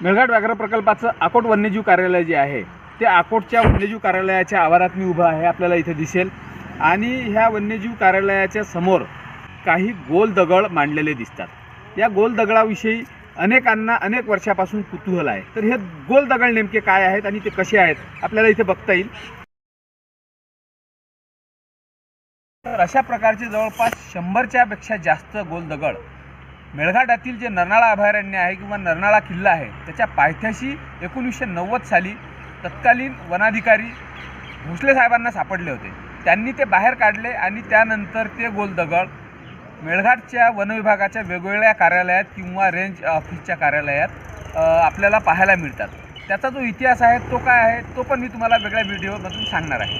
मेळघाट व्याघ्र प्रकल्पाचं आकोट वन्यजीव कार्यालय जे आहे ते आकोटच्या वन्यजीव कार्यालयाच्या आवारात मी उभा आहे आपल्याला इथे दिसेल. आणि ह्या वन्यजीव कार्यालयाच्या समोर काही गोल दगड मांडलेले दिसतात. या गोल दगडाविषयी अनेकांना अनेक वर्षापासून कुतूहल आहे. तर हे गोल दगड नेमके काय आहेत आणि ते कसे आहेत आपल्याला इथे बघता येईल. तर अशा प्रकारचे जवळपास शंभरच्या पेक्षा जास्त गोल दगड मेळघाटातील जे नरनाळा अभयारण्य आहे किंवा नरनाळा किल्ला आहे त्याच्या पायथ्याशी एकोणीसशे नव्वद साली तत्कालीन वनाधिकारी भोसले साहेबांना सापडले होते. त्यांनी ते बाहेर काढले आणि त्यानंतर ते गोल दगड मेळघाटच्या वनविभागाच्या वेगवेगळ्या कार्यालयात किंवा रेंज ऑफिसच्या कार्यालयात आपल्याला पाहायला मिळतात. त्याचा जो इतिहास आहे तो काय आहे तो पण मी तुम्हाला वेगळ्या व्हिडिओमधून सांगणार आहे.